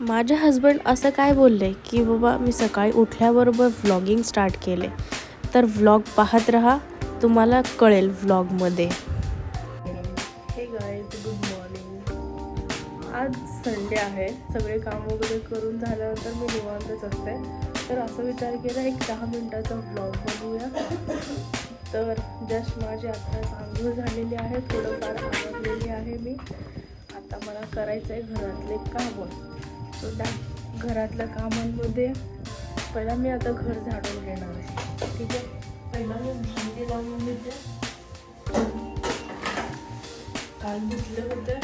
माझे हजबंड असं काय बोलले की बाबा मी सकाळी उठल्याबरोबर व्लॉगिंग स्टार्ट केले. तर व्लॉग पाहत राहा तुम्हाला कळेल व्लॉगमध्ये हे गाईज गुड मॉर्निंग आज संडे आहे. सगळे काम वगैरे करून झाल्यानंतर मी निवांतच असते. तर असं विचार केला एक दहा मिनटाचा व्लॉग बघूया. तर जस्ट माझी आत्ता आंघोळ झालेली आहे. थोडंफार आवडलेली आहे मी. आता मला करायचं आहे घरातले कामं. सो त्या घरातल्या कामांमध्ये पहिला मी आता घर झाडून घेणार आहे. ठीक आहे? पहिला मी भांडी लावून घेते. काल धुतले होते.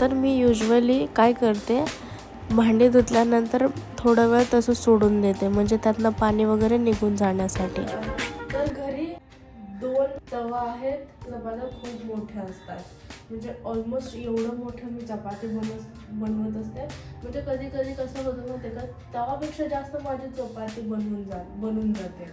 तर मी युजली काय करते भांडी धुतल्यानंतर थोडा वेळ तसं सोडून देते म्हणजे त्यातनं पाणी वगैरे निघून जाण्यासाठी. तर घरी दोन तवा आहेत खूप मोठ्या असतात. म्हणजे ऑलमोस्ट एवढं मोठं मी चपाती बनवत बनवत असते. म्हणजे कधी कधी कसं होतं माहिती का? तवापेक्षा जास्त माझी चपाती बनवून जा बनून जाते.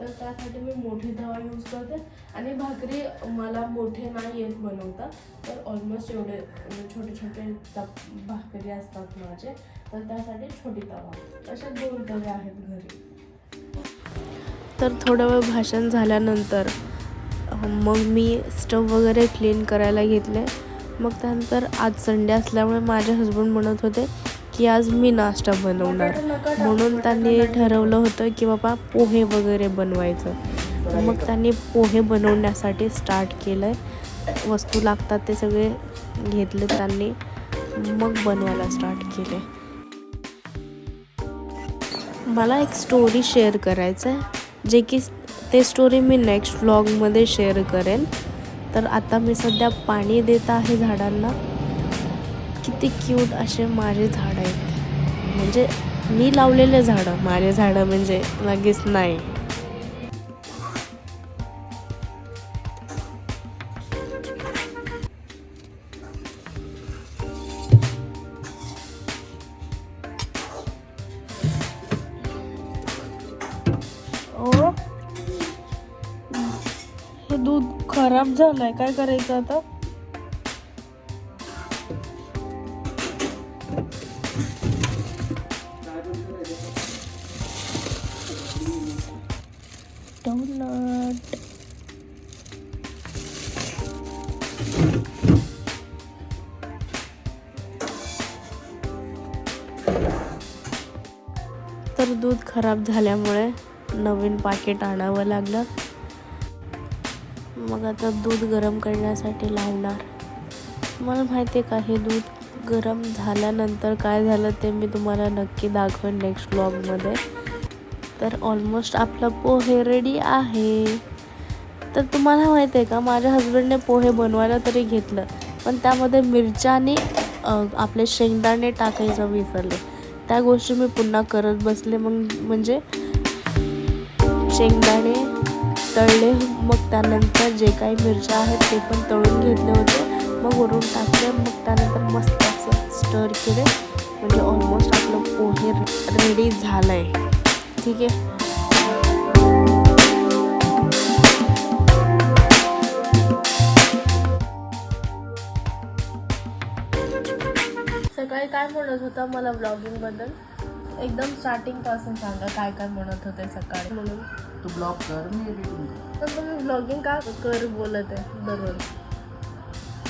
तर त्यासाठी मी मोठी तवा यूज करते आणि भाकरी मला मोठे नाही येत बनवता. तर ऑलमोस्ट एवढे म्हणजे छोटे छोटे चप भाकरी असतात माझे. तर त्यासाठी छोटी तवा. अशा दोन तवे आहेत घरी. तर थोडं वेळ भाषण झाल्यानंतर मग मी स्टव वगैरे क्लीन करायला घेतले मग त्यानंतर आज संडे असल्यामुळे माझे हसबंड म्हणत होते की आज मी नाश्ता बनवणार. म्हणून त्यांनी ठरवलं होतं की बाबा पोहे वगैरे बनवायचं. मग त्यांनी पोहे बनवण्यासाठी स्टार्ट केलं आहे वस्तू लागतात ते सगळे घेतले त्यांनी. मग बनवायला स्टार्ट केले. मला एक स्टोरी शेअर करायचं आहे जे की ते स्टोरी मी नेक्स्ट व्लॉगमध्ये शेअर करेन. तर आता मी सध्या पाणी देत आहे झाडांना. किती क्यूट असे माझे झाडं आहेत. म्हणजे मी लावलेले झाडं माझे झाडं म्हणजे लगेच नाही. हे दूध खराब झालंय. काय करायचं आता? डोनट तर दूध खराब झाल्यामुळे नवीन पाकिट आणावं लागलं. मग आता दूध गरम करण्यासाठी लावणार. मला माहिती आहे का हे दूध गरम झाल्यानंतर काय झालं ते मी तुम्हाला नक्की दाखवेन नेक्स्ट ब्लॉगमध्ये तर ऑलमोस्ट आपलं पोहे रेडी आहे. तर तुम्हाला माहिती आहे का माझ्या हस्बंडने पोहे बनवायला तरी घेतलं पण त्यामध्ये मिरच्याने आपले शेंगदाणे टाकायचं विसरले. त्या गोष्टी मी पुन्हा करत बसले मग म्हणजे शेंगदाणे तळले. मग त्यानंतर जे काही मिरच्या आहेत ते पण तळून घेतले होते. मग वरून टाकले. मग त्यानंतर मस्त असं स्टर केले. म्हणजे ऑलमोस्ट आपलं पोहे रेडी झालं आहे ठीक आहे? सकाळी काय म्हणत होता मला ब्लॉगिंगबद्दल एकदम स्टार्टिंगपासून सांगा काय काय म्हणत होते सकाळी? म्हणून तू ब्लॉक कर मी एडिटिंग कर तुम्ही ब्लॉगिंग का कर बोलत आहे दररोज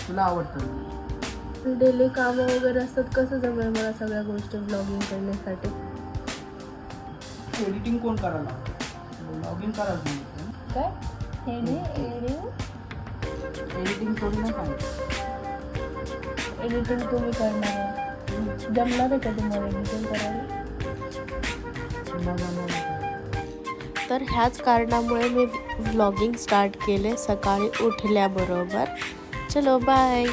तुला आवडतं. डेली कामं वगैरे असतात कसं जमेल मला सगळ्या गोष्टी ब्लॉगिंग करण्यासाठी? एडिटिंग कोण करायला ब्लॉगिंग करायला सांगितलं काय? एडिटिंग एडिटिंग थोडी ना सांगितलं एडिटिंग तुम्ही करणार आहे. जमणार आहे का तुम्हाला एडिटिंग करायला? तर ह्याच कारणामुळे मी व्लॉगिंग स्टार्ट केले सकाळी उठल्याबरोबर. चलो बाय